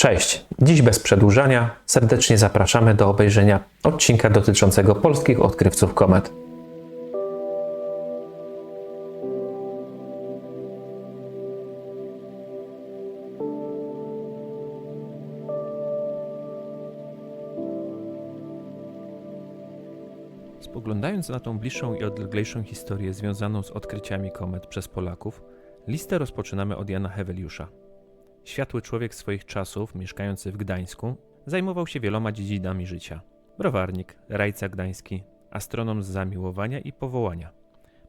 Cześć, dziś bez przedłużania serdecznie zapraszamy do obejrzenia odcinka dotyczącego polskich odkrywców komet. Spoglądając na tą bliższą i odleglejszą historię związaną z odkryciami komet przez Polaków, listę rozpoczynamy od Jana Heweliusza. Światły człowiek swoich czasów, mieszkający w Gdańsku, zajmował się wieloma dziedzinami życia. Browarnik, rajca gdański, astronom z zamiłowania i powołania.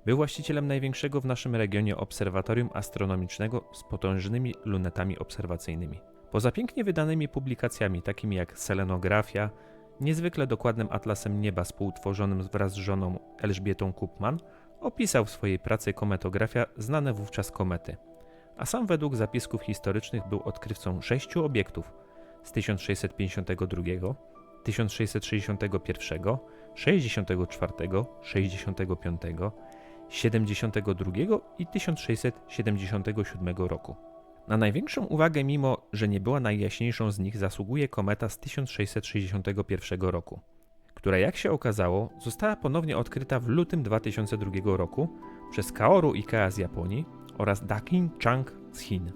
Był właścicielem największego w naszym regionie obserwatorium astronomicznego z potężnymi lunetami obserwacyjnymi. Poza pięknie wydanymi publikacjami takimi jak Selenografia, niezwykle dokładnym atlasem nieba współtworzonym wraz z żoną Elżbietą Kupman, opisał w swojej pracy kometografia znane wówczas komety – a sam według zapisków historycznych był odkrywcą sześciu obiektów z 1652, 1661, 64, 65, 72 i 1677 roku. Na największą uwagę, mimo że nie była najjaśniejszą z nich, zasługuje kometa z 1661 roku, która jak się okazało została ponownie odkryta w lutym 2002 roku przez Kaoru Ikea z Japonii oraz Dakin Chang z Chin.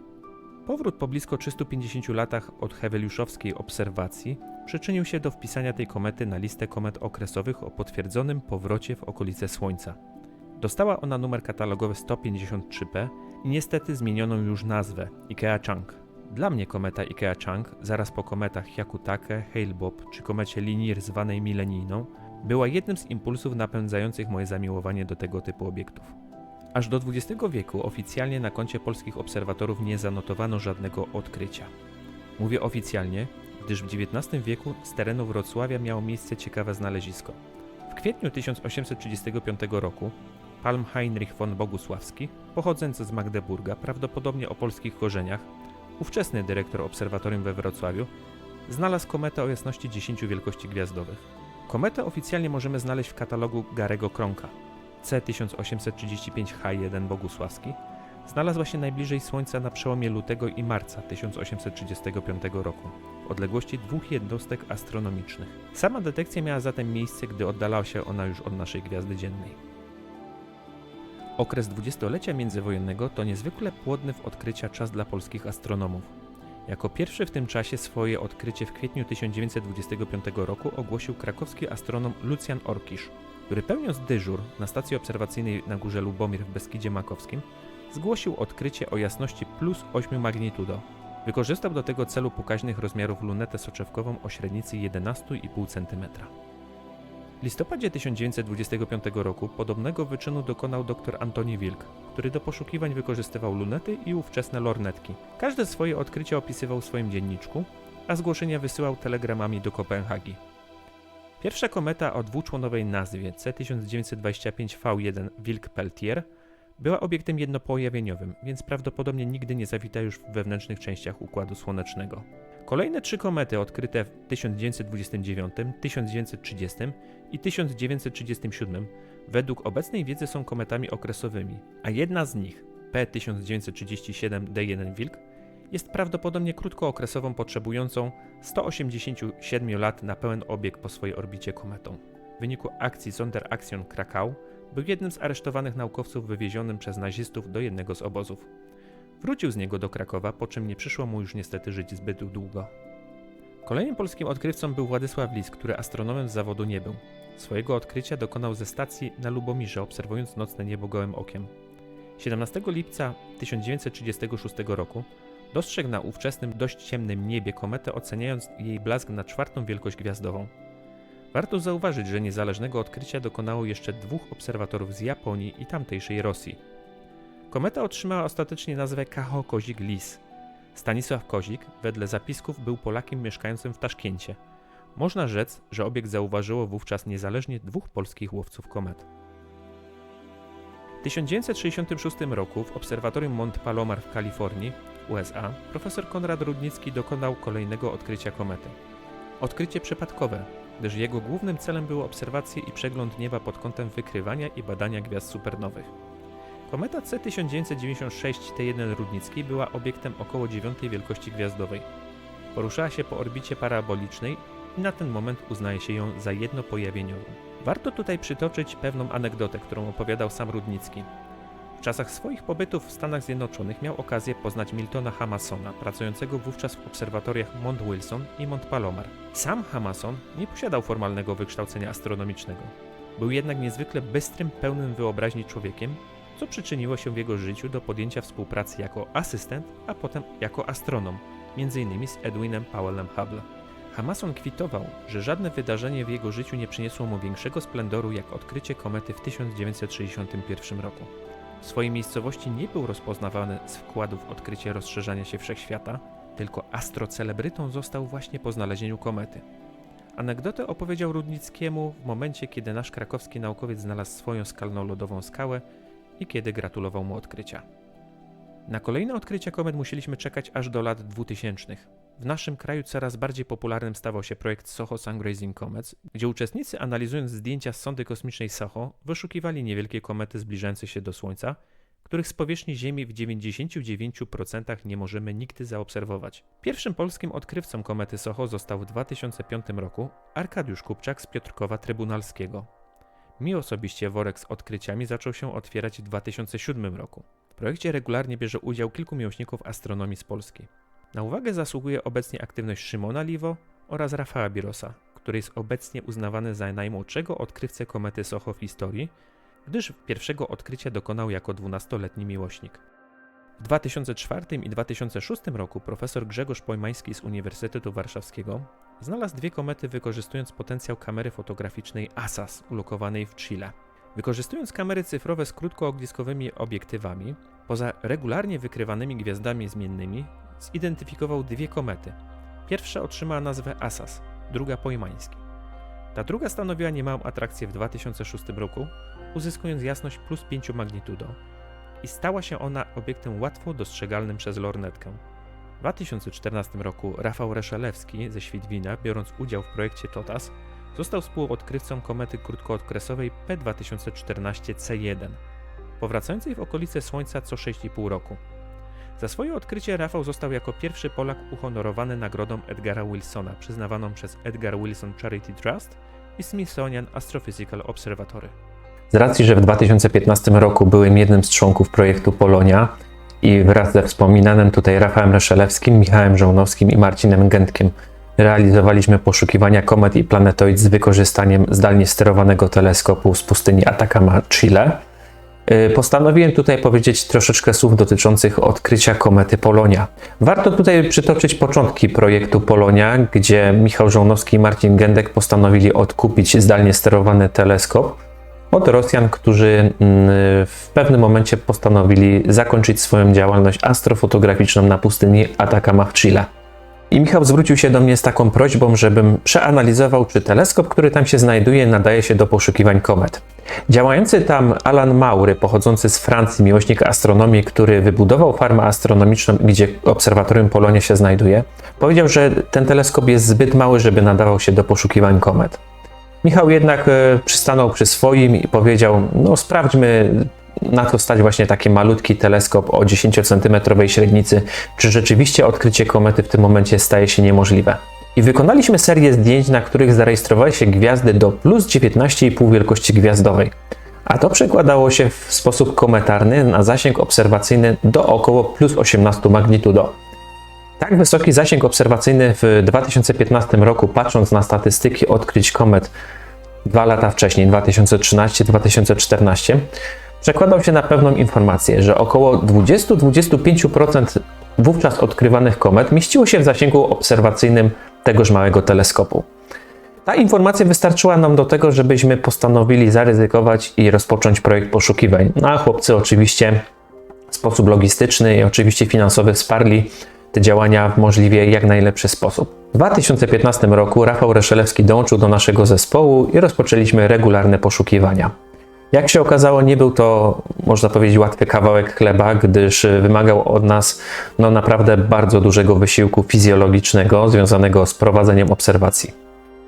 Powrót po blisko 350 latach od heweliuszowskiej obserwacji przyczynił się do wpisania tej komety na listę komet okresowych o potwierdzonym powrocie w okolice Słońca. Dostała ona numer katalogowy 153P i niestety zmienioną już nazwę Ikea Chang. Dla mnie kometa Ikea Chang, zaraz po kometach Hyakutake, Hale-Bopp czy komecie Linier zwanej milenijną, była jednym z impulsów napędzających moje zamiłowanie do tego typu obiektów. Aż do XX wieku oficjalnie na koncie polskich obserwatorów nie zanotowano żadnego odkrycia. Mówię oficjalnie, gdyż w XIX wieku z terenu Wrocławia miało miejsce ciekawe znalezisko. W kwietniu 1835 roku Palm Heinrich von Bogusławski, pochodzący z Magdeburga, prawdopodobnie o polskich korzeniach, ówczesny dyrektor obserwatorium we Wrocławiu, znalazł kometę o jasności 10 wielkości gwiazdowych. Kometę oficjalnie możemy znaleźć w katalogu Garego Kronka, C1835H1 Bogusławski znalazła się najbliżej Słońca na przełomie lutego i marca 1835 roku, w odległości dwóch jednostek astronomicznych. Sama detekcja miała zatem miejsce, gdy oddalała się ona już od naszej gwiazdy dziennej. Okres dwudziestolecia międzywojennego to niezwykle płodny w odkrycia czas dla polskich astronomów. Jako pierwszy w tym czasie swoje odkrycie w kwietniu 1925 roku ogłosił krakowski astronom Lucjan Orkisz, który pełniąc dyżur na stacji obserwacyjnej na górze Lubomir w Beskidzie Makowskim, zgłosił odkrycie o jasności plus 8 magnitudo. Wykorzystał do tego celu pokaźnych rozmiarów lunetę soczewkową o średnicy 11,5 cm. W listopadzie 1925 roku podobnego wyczynu dokonał dr Antoni Wilk, który do poszukiwań wykorzystywał lunety i ówczesne lornetki. Każde swoje odkrycie opisywał w swoim dzienniczku, a zgłoszenia wysyłał telegramami do Kopenhagi. Pierwsza kometa o dwuczłonowej nazwie C1925V1 Wilk-Peltier była obiektem jednopojawieniowym, więc prawdopodobnie nigdy nie zawita już w wewnętrznych częściach Układu Słonecznego. Kolejne trzy komety odkryte w 1929, 1930 i 1937 według obecnej wiedzy są kometami okresowymi, a jedna z nich, P1937D1 Wilk, jest prawdopodobnie krótkookresową potrzebującą 187 lat na pełen obieg po swojej orbicie kometą. W wyniku akcji Sonderaktion Krakau był jednym z aresztowanych naukowców wywiezionym przez nazistów do jednego z obozów. Wrócił z niego do Krakowa, po czym nie przyszło mu już niestety żyć zbyt długo. Kolejnym polskim odkrywcą był Władysław Lis, który astronomem z zawodu nie był. Swojego odkrycia dokonał ze stacji na Lubomirze, obserwując nocne niebo gołym okiem. 17 lipca 1936 roku Dostrzegł na ówczesnym dość ciemnym niebie kometę, oceniając jej blask na czwartą wielkość gwiazdową. Warto zauważyć, że niezależnego odkrycia dokonało jeszcze dwóch obserwatorów z Japonii i tamtejszej Rosji. Kometa otrzymała ostatecznie nazwę Kaho Kozik Lis. Stanisław Kozik, wedle zapisków, był Polakiem mieszkającym w Taszkencie. Można rzec, że obiekt zauważyło wówczas niezależnie dwóch polskich łowców komet. W 1966 roku w obserwatorium Mont Palomar w Kalifornii USA, profesor Konrad Rudnicki dokonał kolejnego odkrycia komety. Odkrycie przypadkowe, gdyż jego głównym celem było obserwacje i przegląd nieba pod kątem wykrywania i badania gwiazd supernowych. Kometa C1996 T1 Rudnicki była obiektem około dziewiątej wielkości gwiazdowej. poruszała się po orbicie parabolicznej i na ten moment uznaje się ją za jednopojawieniową. Warto tutaj przytoczyć pewną anegdotę, którą opowiadał sam Rudnicki. W czasach swoich pobytów w Stanach Zjednoczonych miał okazję poznać Miltona Hamasona, pracującego wówczas w obserwatoriach Mount Wilson i Mount Palomar. Sam Hamason nie posiadał formalnego wykształcenia astronomicznego. Był jednak niezwykle bystrym, pełnym wyobraźni człowiekiem, co przyczyniło się w jego życiu do podjęcia współpracy jako asystent, a potem jako astronom, m.in. z Edwinem Powellem Hubble. Hamason kwitował, że żadne wydarzenie w jego życiu nie przyniosło mu większego splendoru jak odkrycie komety w 1961 roku. W swojej miejscowości nie był rozpoznawany z wkładów odkrycia rozszerzania się wszechświata, tylko astrocelebrytą został właśnie po znalezieniu komety. Anegdotę opowiedział Rudnickiemu w momencie, kiedy nasz krakowski naukowiec znalazł swoją skalną lodową skałę i kiedy gratulował mu odkrycia. Na kolejne odkrycia komet musieliśmy czekać aż do lat 2000. W naszym kraju coraz bardziej popularnym stawał się projekt SOHO Sun-Grazing Comets, gdzie uczestnicy analizując zdjęcia z sondy kosmicznej SOHO wyszukiwali niewielkie komety zbliżające się do Słońca, których z powierzchni Ziemi w 99% nie możemy nigdy zaobserwować. Pierwszym polskim odkrywcą komety SOHO został w 2005 roku Arkadiusz Kupczak z Piotrkowa Trybunalskiego. Mi osobiście worek z odkryciami zaczął się otwierać w 2007 roku. W projekcie regularnie bierze udział kilku miłośników astronomii z Polski. Na uwagę zasługuje obecnie aktywność Szymona Liwo oraz Rafała Birosa, który jest obecnie uznawany za najmłodszego odkrywcę komety SOHO w historii, gdyż pierwszego odkrycia dokonał jako 12-letni miłośnik. W 2004 i 2006 roku profesor Grzegorz Pojmański z Uniwersytetu Warszawskiego znalazł dwie komety wykorzystując potencjał kamery fotograficznej ASAS ulokowanej w Chile. Wykorzystując kamery cyfrowe z krótkoogniskowymi obiektywami, poza regularnie wykrywanymi gwiazdami zmiennymi, zidentyfikował dwie komety. Pierwsza otrzymała nazwę ASAS, druga Pojmański. Ta druga stanowiła niemałą atrakcję w 2006 roku, uzyskując jasność plus 5 magnitudo i stała się ona obiektem łatwo dostrzegalnym przez lornetkę. W 2014 roku Rafał Reszelewski ze Świdwina, biorąc udział w projekcie TOTAS, został współodkrywcą komety krótkookresowej P2014C1, powracającej w okolice Słońca co 6,5 roku. Za swoje odkrycie Rafał został jako pierwszy Polak uhonorowany nagrodą Edgara Wilsona, przyznawaną przez Edgar Wilson Charity Trust i Smithsonian Astrophysical Observatory. Z racji, że w 2015 roku byłem jednym z członków projektu Polonia i wraz ze wspominanym tutaj Rafałem Reszelewskim, Michałem Żołnowskim i Marcinem Gętkiem realizowaliśmy poszukiwania komet i planetoid z wykorzystaniem zdalnie sterowanego teleskopu z pustyni Atacama, Chile. Y, Postanowiłem tutaj powiedzieć troszeczkę słów dotyczących odkrycia komety Polonia. Warto tutaj przytoczyć początki projektu Polonia, gdzie Michał Żołnowski i Marcin Gędek postanowili odkupić zdalnie sterowany teleskop od Rosjan, którzy mm, w pewnym momencie postanowili zakończyć swoją działalność astrofotograficzną na pustyni Atacama w Chile. I Michał zwrócił się do mnie z taką prośbą, żebym przeanalizował, czy teleskop, który tam się znajduje, nadaje się do poszukiwań komet. Działający tam Alan Maury, pochodzący z Francji, miłośnik astronomii, który wybudował farmę astronomiczną, gdzie obserwatorium Polonia się znajduje, powiedział, że ten teleskop jest zbyt mały, żeby nadawał się do poszukiwań komet. Michał jednak e, przystanął przy swoim i powiedział: No, sprawdźmy, na to stać właśnie taki malutki teleskop o 10-centymetrowej średnicy, czy rzeczywiście odkrycie komety w tym momencie staje się niemożliwe. I wykonaliśmy serię zdjęć, na których zarejestrowały się gwiazdy do plus 19,5 wielkości gwiazdowej. A to przekładało się w sposób kometarny na zasięg obserwacyjny do około plus 18 magnitudo. Tak wysoki zasięg obserwacyjny w 2015 roku, patrząc na statystyki odkryć komet dwa lata wcześniej, 2013-2014, przekładał się na pewną informację, że około 20-25% wówczas odkrywanych komet mieściło się w zasięgu obserwacyjnym tegoż małego teleskopu. Ta informacja wystarczyła nam do tego, żebyśmy postanowili zaryzykować i rozpocząć projekt poszukiwań. No a chłopcy oczywiście w sposób logistyczny i oczywiście finansowy wsparli te działania w możliwie jak najlepszy sposób. W 2015 roku Rafał Reszelewski dołączył do naszego zespołu i rozpoczęliśmy regularne poszukiwania. Jak się okazało, nie był to, można powiedzieć, łatwy kawałek chleba, gdyż wymagał od nas no, naprawdę bardzo dużego wysiłku fizjologicznego związanego z prowadzeniem obserwacji.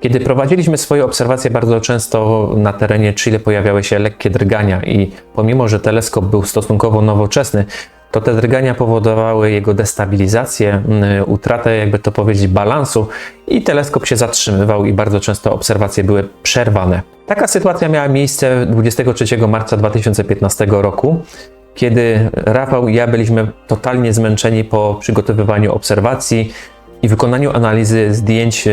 Kiedy prowadziliśmy swoje obserwacje, bardzo często na terenie Chile pojawiały się lekkie drgania i pomimo, że teleskop był stosunkowo nowoczesny, to te drgania powodowały jego destabilizację, mm, utratę, jakby to powiedzieć, balansu i teleskop się zatrzymywał i bardzo często obserwacje były przerwane. Taka sytuacja miała miejsce 23 marca 2015 roku, kiedy Rafał i ja byliśmy totalnie zmęczeni po przygotowywaniu obserwacji i wykonaniu analizy zdjęć e,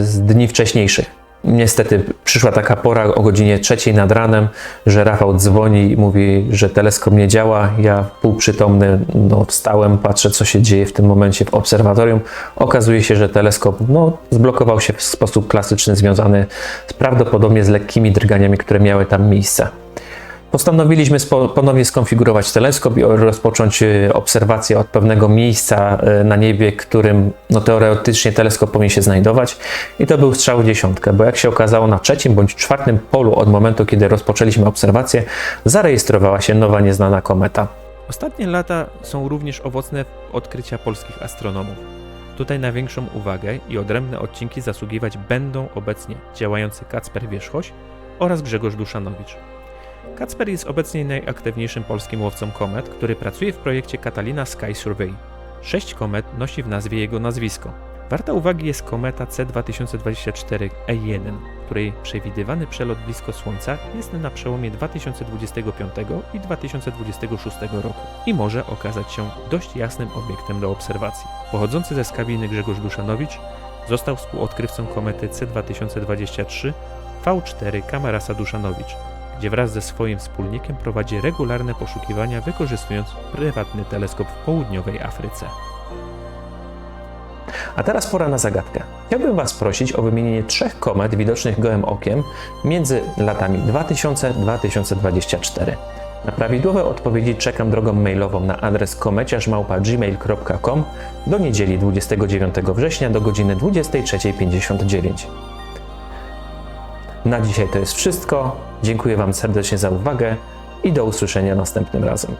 z dni wcześniejszych. Niestety przyszła taka pora o godzinie trzeciej nad ranem, że Rafał dzwoni i mówi, że teleskop nie działa. Ja półprzytomny no, wstałem, patrzę co się dzieje w tym momencie w obserwatorium. Okazuje się, że teleskop no, zblokował się w sposób klasyczny, związany prawdopodobnie z lekkimi drganiami, które miały tam miejsce. Postanowiliśmy ponownie skonfigurować teleskop i rozpocząć e, obserwację od pewnego miejsca e, na niebie, którym no, teoretycznie teleskop powinien się znajdować. I to był strzał w dziesiątkę, bo jak się okazało, na trzecim bądź czwartym polu od momentu, kiedy rozpoczęliśmy obserwację, zarejestrowała się nowa nieznana kometa. Ostatnie lata są również owocne odkrycia polskich astronomów. Tutaj na większą uwagę i odrębne odcinki zasługiwać będą obecnie działający Kacper Wierzchoś oraz Grzegorz Duszanowicz. Kacper jest obecnie najaktywniejszym polskim łowcą komet, który pracuje w projekcie Catalina Sky Survey. Sześć komet nosi w nazwie jego nazwisko. Warta uwagi jest kometa C2024E1, której przewidywany przelot blisko Słońca jest na przełomie 2025 i 2026 roku i może okazać się dość jasnym obiektem do obserwacji. Pochodzący ze Skawiny Grzegorz Duszanowicz został współodkrywcą komety C2023 V4 Kamarasa Duszanowicz, gdzie wraz ze swoim wspólnikiem prowadzi regularne poszukiwania wykorzystując prywatny teleskop w południowej Afryce. A teraz pora na zagadkę. Chciałbym Was prosić o wymienienie trzech komet widocznych gołym okiem między latami 2000-2024. Na prawidłowe odpowiedzi czekam drogą mailową na adres komeciarzmałpa.gmail.com do niedzieli 29 września do godziny 23.59. Na dzisiaj to jest wszystko. Dziękuję Wam serdecznie za uwagę i do usłyszenia następnym razem.